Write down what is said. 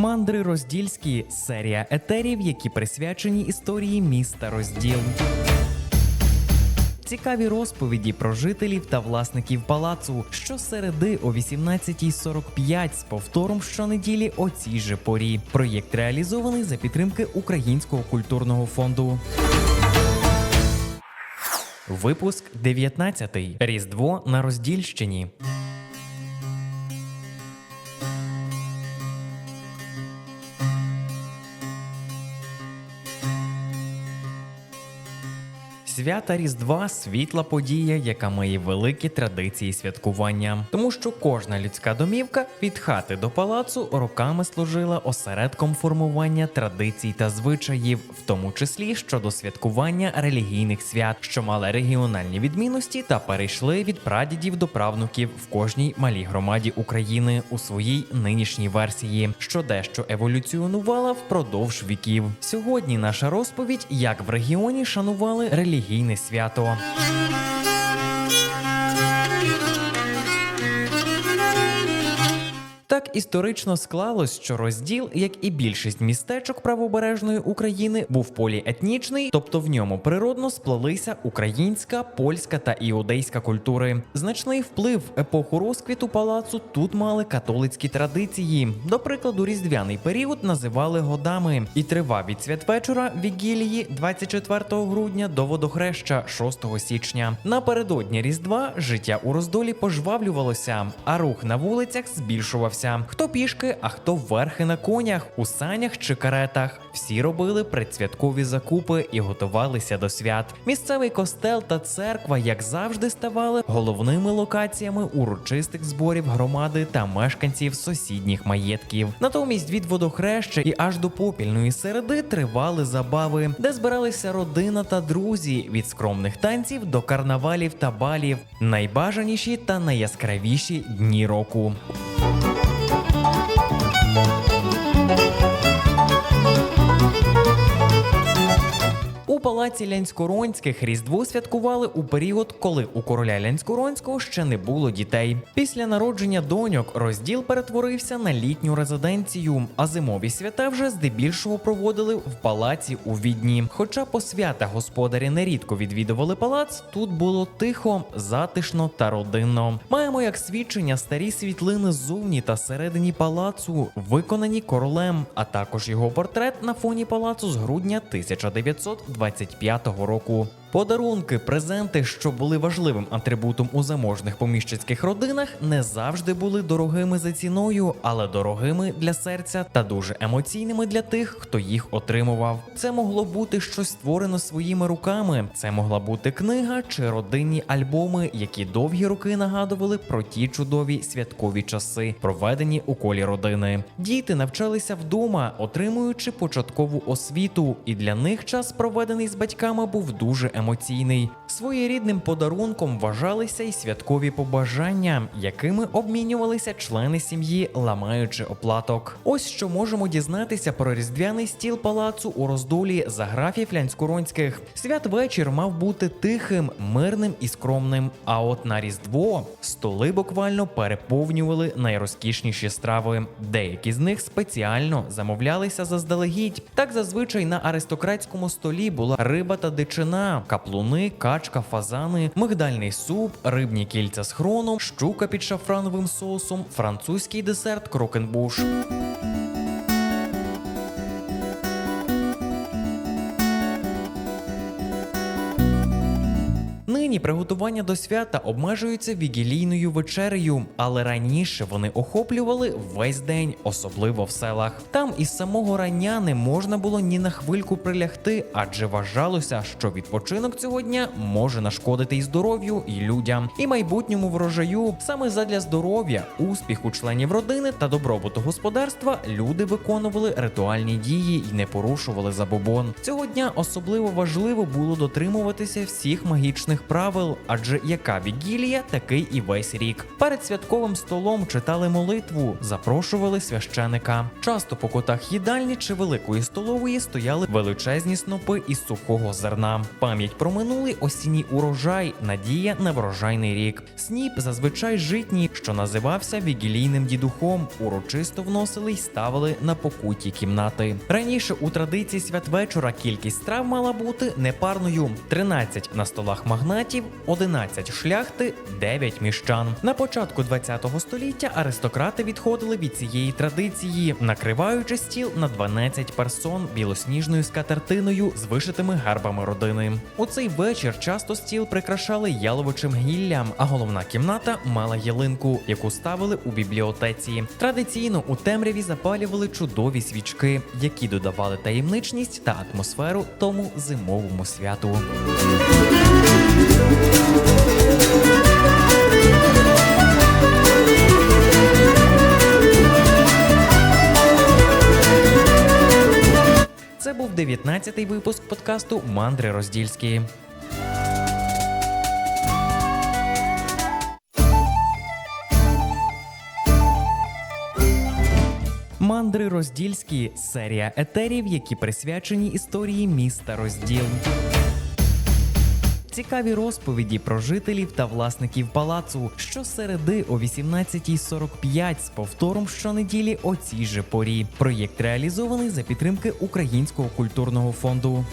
Мандри Роздільські серія етерів, які присвячені історії міста Розділ. Цікаві розповіді про жителів та власників палацу щосереди о 18.45 з повтором щонеділі о цій же порі. Проєкт реалізований за підтримки Українського культурного фонду. Випуск 19. Різдво на Роздільщині. Свята Різдва світла подія, яка має великі традиції святкування, тому що кожна людська домівка від хати до палацу роками служила осередком формування традицій та звичаїв, в тому числі щодо святкування релігійних свят, що мали регіональні відмінності та перейшли від прадідів до правнуків в кожній малій громаді України у своїй нинішній версії, що дещо еволюціонувала впродовж віків. Сьогодні наша розповідь, як в регіоні шанували релігійне свято. Так історично склалось, що розділ, як і більшість містечок правобережної України, був поліетнічний, тобто в ньому природно сплелися українська, польська та іудейська культури. Значний вплив епоху розквіту палацу тут мали католицькі традиції. До прикладу, різдвяний період називали годами і тривав від святвечора вігілії 24 грудня до водохреща 6 січня. Напередодні Різдва життя у роздолі пожвавлювалося, а рух на вулицях збільшувався. Хто пішки, а хто верхи на конях, у санях чи каретах. Всі робили предсвяткові закупи і готувалися до свят. Місцевий костел та церква, як завжди, ставали головними локаціями урочистих зборів громади та мешканців сусідніх маєтків. Натомість від водохреща і аж до попільної середи тривали забави, де збиралися родина та друзі від скромних танців до карнавалів та балів, найбажаніші та найяскравіші дні року. Палаці Лянськоронських Різдво святкували у період, коли у короля Лянськоронського ще не було дітей. Після народження доньок розділ перетворився на літню резиденцію, а зимові свята вже здебільшого проводили в палаці у відні. Хоча по свята господарі нерідко відвідували палац, тут було тихо, затишно та родинно. Маємо як свідчення старі світлини ззовні та всередині палацу, виконані королем, а також його портрет на фоні палацу з грудня 1925 року. Подарунки, презенти, що були важливим атрибутом у заможних поміщицьких родинах, не завжди були дорогими за ціною, але дорогими для серця та дуже емоційними для тих, хто їх отримував. Це могло бути щось створено своїми руками. Це могла бути книга чи родинні альбоми, які довгі роки нагадували про ті чудові святкові часи, проведені у колі родини. Діти навчалися вдома, отримуючи початкову освіту, і для них час, проведений з батьками, був дуже емоційний. Своєрідним подарунком вважалися й святкові побажання, якими обмінювалися члени сім'ї, ламаючи оплаток. Ось що можемо дізнатися про різдвяний стіл палацу у роздолі за графів лянськоронських. Святвечір мав бути тихим, мирним і скромним. А от на різдво столи буквально переповнювали найрозкішніші страви. Деякі з них спеціально замовлялися заздалегідь. Так зазвичай на аристократському столі була риба та дичина, каплуни, качка, фазани, мигдальний суп, рибні кільця з хроном, щука під шафрановим соусом, французький десерт крокенбуш. Нині приготування до свята обмежуються вігілійною вечерею, але раніше вони охоплювали весь день, особливо в селах. Там із самого рання не можна було ні на хвильку прилягти, адже вважалося, що відпочинок цього дня може нашкодити і здоров'ю, і людям, і майбутньому врожаю. Саме задля здоров'я, успіху членів родини та добробуту господарства люди виконували ритуальні дії і не порушували забобон. Цього дня особливо важливо було дотримуватися всіх магічних прав. Правил, адже яка вігілія, такий і весь рік. Перед святковим столом читали молитву, запрошували священика. Часто по кутах їдальні чи великої столової стояли величезні снопи із сухого зерна. Пам'ять про минулий осінній урожай, надія на врожайний рік. Сніп зазвичай житній, що називався вігілійним дідухом, урочисто вносили й ставили на покуті кімнати. Раніше у традиції святвечора кількість страв мала бути непарною: 13 на столах магнатів, 11 шляхти, 9 міщан. На початку 20 століття аристократи відходили від цієї традиції, накриваючи стіл на 12 персон білосніжною скатертиною з вишитими гербами родини. У цей вечір часто стіл прикрашали яловичим гіллям, а головна кімната мала ялинку, яку ставили у бібліотеці. Традиційно у темряві запалювали чудові свічки, які додавали таємничність та атмосферу тому зимовому святу. Це був 19-й випуск подкасту Мандри Роздільські. Мандри Роздільські серія етерів, які присвячені історії міста Розділ. Цікаві розповіді про жителів та власників палацу щосереди о 18.45 з повтором щонеділі о цій же порі. Проєкт реалізований за підтримки Українського культурного фонду.